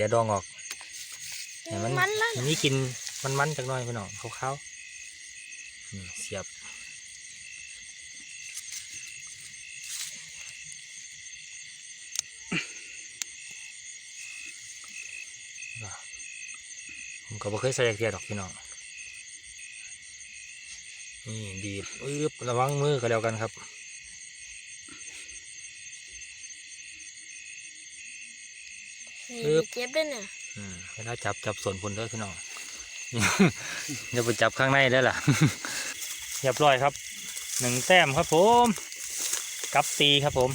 ลียดองออกให้มันมันละให้มีกินมันมันๆจักหน่อยพี่น้องขาวๆนี่เสียบผมก็บ่เคยใส่เกลียดอกพี่น้องนี่ดีบอึบระวังมือก็แล้วกันครับ นี่เจ็บด้วยเนี่ยอืมเวลาจับจับส่วนพุ่นเด้อพี่น้องอย่าไปจับข้างในได้อล่ะเรียบร้อยครับหนึ่งแต้มครับผมกับตีครับผม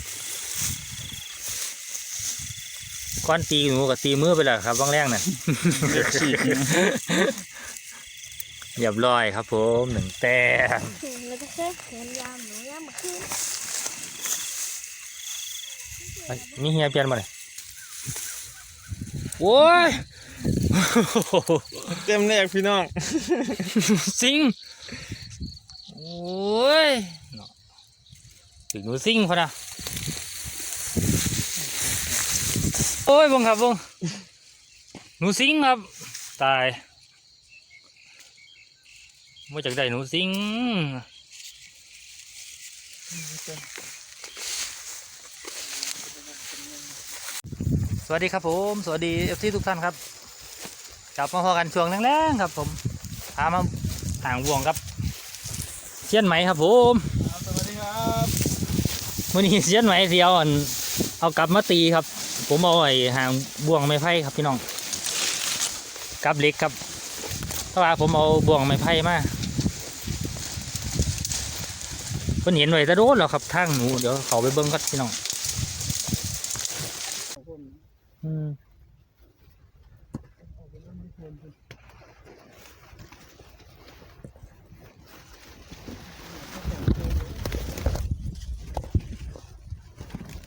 ก้อนตีหนูกับตีมือไปแล้วครับว่างแรกน่ะเรียบร้อยครับผมหนึ่งแต้มแล้วก็แค่เห็นยามหนูยามมาขึ้นเอ้ยมีเฮียเปลี่ยนมาเลย โว้ยเต็มแรกพี่น้อง ซิง โอ้ยเนาะถึงหนูซิงพอนะโอ้ยบงครับบงหนูซิงครับ ตายมาจากใดหนูซิง สวัสดีครับผม สวัสดีเอฟซีทุกท่านครับกลับมาพอกันช่วงแรงๆครับ ผมพามาห่างวงครับเชียนไหมครับผมสวัสดีครับวันนี้เชียนไหมเสียวอันเอากลับมาตีครับ ผมเอาไอ้ห่างบ่วงไม้ไผ่ครับพี่น้องกับเหล็กครับเพราะว่าผมเอาบ่วงไม้ไผ่มาเพิ่นเห็นไว้แตะโดนแล้วครับทางหนูเดี๋ยวเขาไปเบิ้งครับพี่น้อง อืม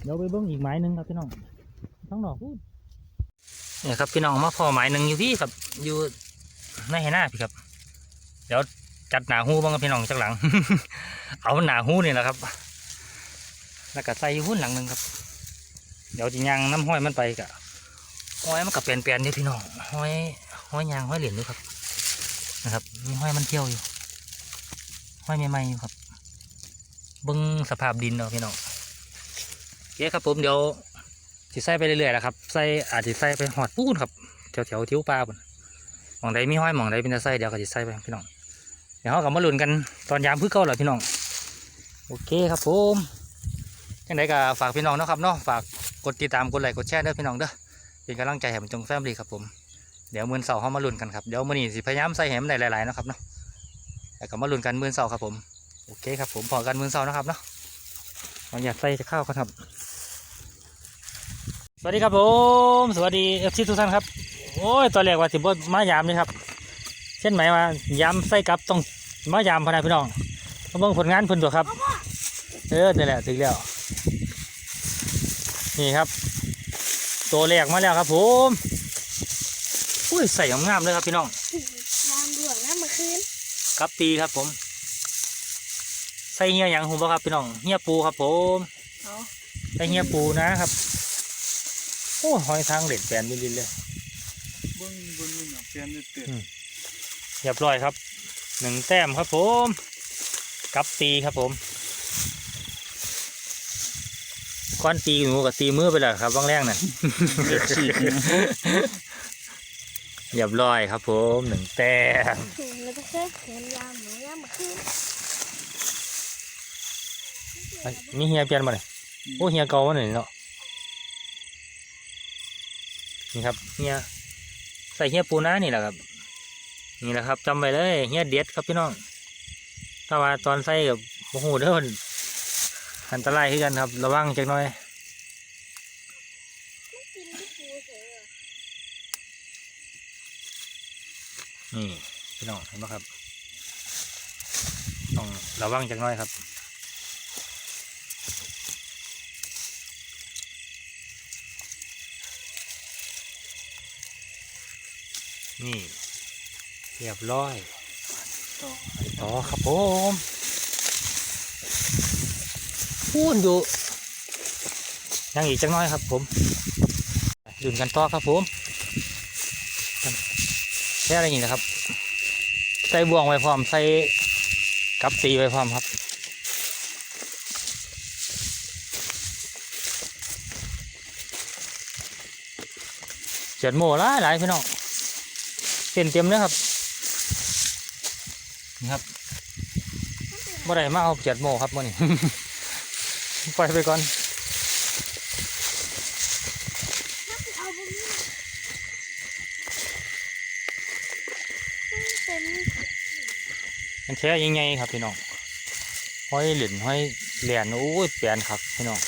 เดี๋ยวไปเบิ้งอีกไม้หนึ่งครับพี่น้องทั้งดอกพูดเนี่ยครับพี่น้องมาพอไม้หนึ่งอยู่พี่ครับอยู่ในไหหน้าพี่ครับ เดี๋ยวจัดหนาหูบ้างครับพี่น้องจากหลัง เอาหนาหูนี่แหละครับ แล้วก็ใส่หุ้นหลังหนึ่งครับ เดี๋ยวจะยางน้ำห้อยมันไปกะ ห้อยมันกับเปลี่ยนเปลี่ยนๆนี่พี่น้องห้อยห้อยยางห้อยเหรียญด้วยครับนะครับมีห้อยมันเที่ยวอยู่ห้อยใหม่ๆอยู่ครับเบิ้งสภาพดินเนาะพี่น้องโอเคครับผมเดี๋ยวสิใส่ไปเรื่อยๆแหละครับใส่อาจจะใส่ไปหอดปูนครับแถวแถวๆทิวปลาบนหมองใดมีห้อยหมองใดเป็นตะไส้เดี๋ยวก็จะใส่ไปพี่น้องเดี๋ยวเรากลับมาลุ้นกันตอนยามพื้นเก่าเหรอพี่น้องโอเคครับผมยังไงก็ฝากพี่น้องนะครับเนาะฝากกดติดตามกดไลค์กดแชร์ด้วยพี่น้องเด้อ เป็นกำลังใจให้ผมจงแฟมลีครับผมเดี๋ยวมื่นเสาเขามาลุ้นกันครับเดี๋ยวมือนีสิพยายามใส่แหมได้หลายๆนะครับเนาะแล้วก็มาลุ้นกันมื่นเสาครับผมโอเคครับผมพอกันมื่นเสานะครับเนาะเราอยากใส่จะเข้าวกันครับสวัสดีครับผมสวัสดีเอฟซีทุกท่านครับโอ้ยตอนแรกว่าสิบมายามนี่ครับ เช่นไหมว่ายามใส่กับต้องมายามพะนาพี่น้องมาเบิ่งผลงานเพิ่นตัวครับ เออนี่แหละถึงแล้ว นี่ครับ ตัวแรกมาแล้วครับผมอุ้ยใส่งามๆเลยครับพี่น้องยามด่วนยามมาขึ้นกับตีครับผม ใส่เฮียหยังหูบ่ครับพี่น้องเฮียปูครับผมเอาใส่เฮียปูนะครับโอ้หอยทางเหล็กแปลนลินๆเลยเบิ้งเบิ้งนี่เนาะเปลี่ยนเตือนเรียบร้อยครับหนึ่งแต้มครับผม กับตีครับผม ก้อนตีหนูกับตีมือไปแล้วครับว่างแรกน่ะเด็กฉีกเรียบร้อยครับผมหนึ่งแต้มแล้วก็แค่เห็นยามหนูยามมาขึ้นเอ้ยมีเฮียเปลี่ยนมาเลยโอ้เฮียเก่ามาหน่อยเนาะนี่ครับเฮียใส่เฮียปูน้านี่แหละครับ นี่แหละครับจำไว้เลยเฮียเด็ดครับพี่น้องถ้าว่าตอนใส่กับโอ้โหเด้อมัน อันตรายขึ้นกันครับ ระวังจักหน่อยกินที่ปูเถอะนี่พี่น้องเห็นไหมครับ ต้องระวังจักหน้อยครับนี่ เรียบร้อยต่อไปต่อครับผม พูนอยู่ยังอีกจักหน้อยครับ ผมดื่มกันต่อครับผมแค่อะไรอย่างนี้นะครับ ใส่บ่วงไว้พร้อมใส่กับตีไว้พร้อมครับเจ็ดโมหลายหลายพี่น้องเต็มเต็มเลยครับนี่ครับบ่ได้มาเอาเจ็ดโมครับมื่อนี้ ปล่อยไปก่อนมันแค่ยังไงครับพี่น้องห้อยเหรียญห้อยเหรียญโอ้ยเปลี่ยนครับพี่น้อง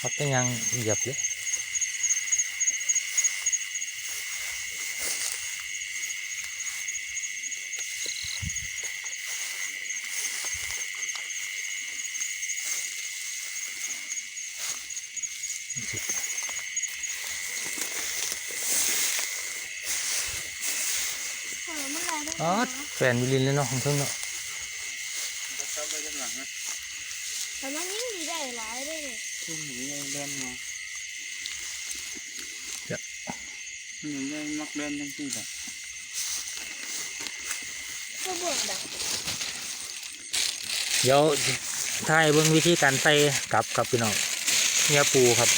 ครับเป็นยังเหยียบเลย อเมื่อไหร่ได้อ๋อแฟนวิลินเลยเนาะของเพิ่งเนาะแล้วก็ไปด้านหลังนะแต่มันยิ่งดีได้หลายได้เลยขึ้นหนีเล่นมามันยังได้มักเล่นทั้งที่แหละก็บวกดักเดี๋ยวถ่ายเบิ่งวิธีการใส่กลับครับพี่น้องเนี่ยปูครับ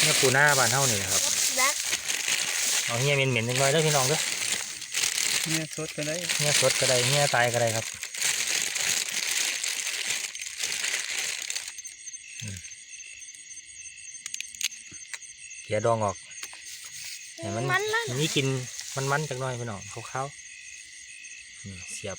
เนี่ยปูหน้าบ้านเฮานี่แหละครับดักเอาเงี้ยเหม็นๆจังเลยเด้อพี่น้องเด้อ เนี่ยสดก็ได้เงี้ยสดก็ได้เงี้ยตายก็ได้ครับอืมเกียดองออกเห็นมันมันแล้วมันนี่กินมันมันๆจักหน่อยพี่น้องขาวๆนี่เสียบ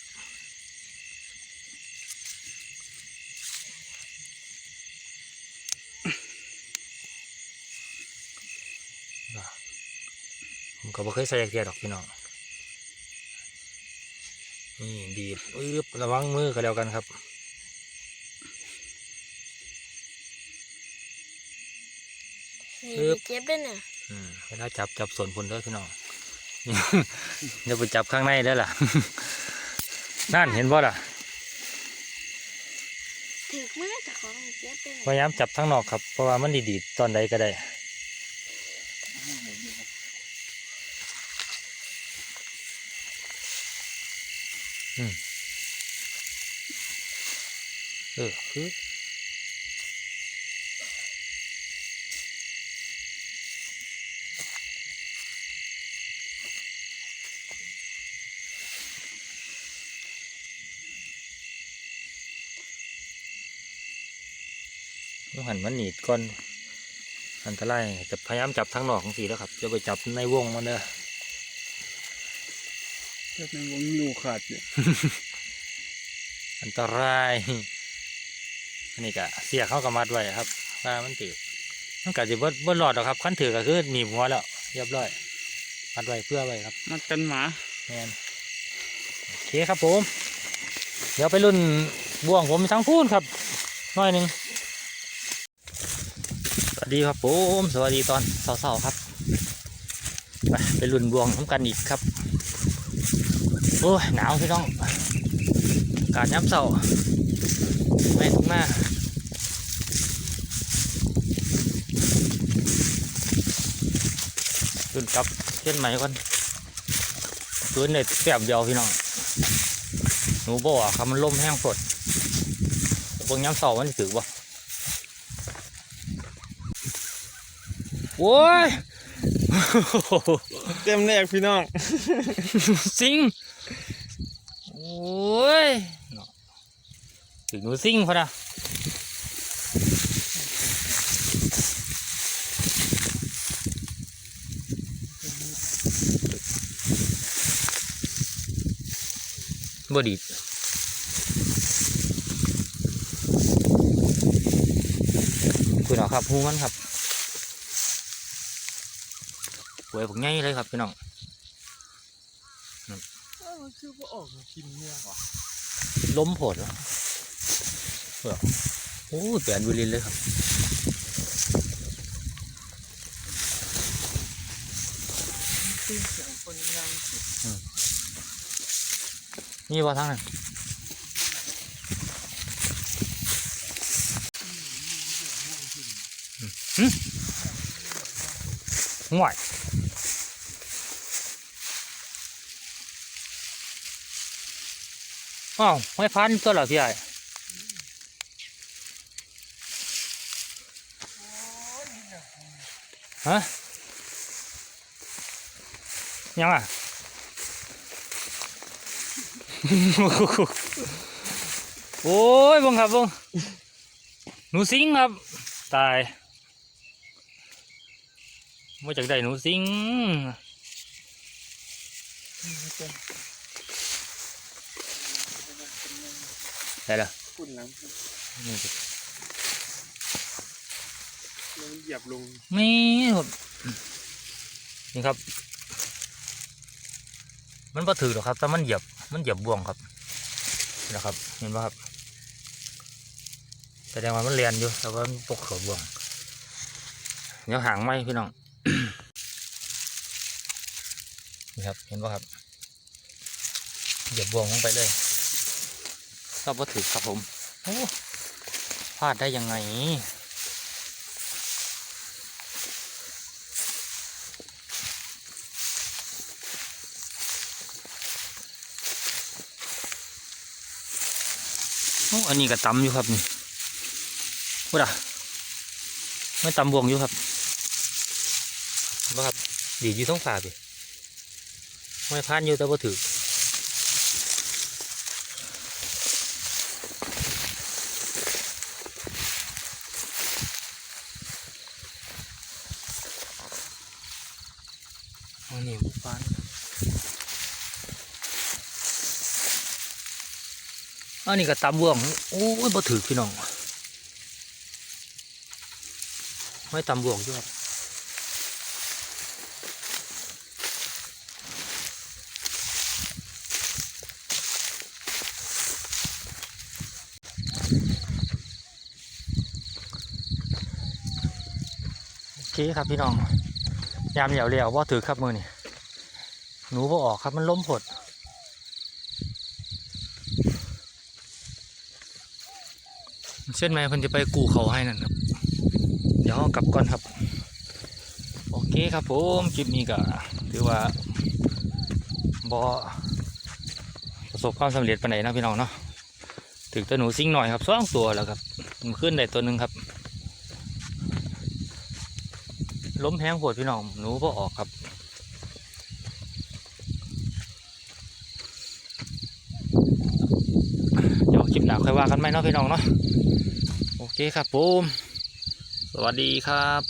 อะผมก็บ่เคยใส่เกียร์ดอกพี่น้อง นี่ดีดอุ้ยระวังมือก็แล้วกันครับนี่เจ็บด้วยเนี่ยอืมเวลาจับจับส่วนผลเด้อพี่น้องอย่าไปจับข้างในเด้อล่ะ นั่นเห็นบ่ล่ะถือมือแต่ของเจ็บด้วยพยายามจับทั้งนอกครับ เพราะว่ามันดีๆตอนใดก็ได้ เออคือหันมันหนีดก่อนอันตรายจะพยายามจับทั้งนอกของสีแล้วครับจะไปจับในวงมันเด้อ เจ้าในวงอยู่ขาดอยู่อันตรายอันนี้ก็เสียเข้ากับมัดไว้ครับว่ามันถือมันก็จะเบิดเบิดหลอดหรอกครับขั้นถือก็คือหนีบหัวแล้วเรียบร้อยมัดไว้เพื่อไว้ครับมัดกันหมาแมนโอเคครับผม เดี๋ยวไปรุ่นบ่วงผมทั้งพูนครับหน้อยหนึ่งสวัสดีครับผม สวัสดีตอนเสาร์ๆครับไปไปรุ่นบ่วงทำกันอีกครับ โอ้ยหนาวพี่น้องอากาศย้ำเสาร์ไม่ทุ่งหน้ารุ่นกลับเช่นใหม่ก่อนตัวเน็ตแสบเดียวพี่น้องหนูบอกว่าคำมันล่มแห้งสดเบางย้ำเสามันสิถือบ่โว้ย เต็มแรกพี่น้องซิงโอ้ยเนาะถึงหนูซิ่งพอนะบดีคุณเอครับหูมันครับหวยผมง่ายเลยครับพี่น้อง มันคือว่าออ กมากินเนี่ยว่ะล้มโผดแล้วเออโอ้เปลี่ยนวิลินเลยครับตีเสียงคนยังสินี่ว่าทั้งนั้นห่วย อ้าวไม่พันตัวเหรอพี่ใหญ่ฮะยังอะโอ้ยบังครับบังหนูสิงครับ ตายมาจากใดหนูสิง ได้ละฝุ่นหลังนี่สิลงเหยียบลงนี่ครับนี่ครับ มันพอถือหรอกครับแต่มันเหยียบมันเหยียบบ่วงครับนี่นะครับ เห็นป่ะครับแสดงว่ามันเรียนอยู่แต่ว่ามันปกเขาบ่วงเดี๋ยวหางไหมพี่น้องนี่ครับเห็นป่ะครับเหยียบบ่วงลงไปเลย ก็พอถือครับผมโอ้พลาดได้ยังไงโอ้อันนี้ก็ตำอยู่ครับนี่ว่าด่ะไม่ตำบวงอยู่ครับว่าครับดีอยู่ท้องฝ่าพี่ไม่พลาดอยู่แต่ว่าถือ อันนี้บุฟานอันนี้ก็ตำบ่วงโอ้ยบ่ถือพี่น้องไม่ตำบ่วงด้วยโอเคครับพี่น้อง ยามเหลียวเหลียวว่าถือครับมือนี่หนูบ่าออกครับมันล้มผดเช่นไหมเพิ่นจะไปกูเขาให้นั่นครับ เดี๋ยวกลับก่อนครับ โอเคครับผมคลิปนี้ก็ถือว่าบอประสบความสำเร็จปานไหนนะพี่น้องเนาะถึงตัวหนูซิ่งหน่อยครับสองตัวแล้วครับมันขึ้นได้ตัวหนึ่งครับ ล้มแห้งปวดพี่น้องหนูก็ออกครับเดี๋ยวคลิปหน้าค่อยว่ากันไหมเนาะพี่น้องเนาะโอเคครับผมสวัสดีครับ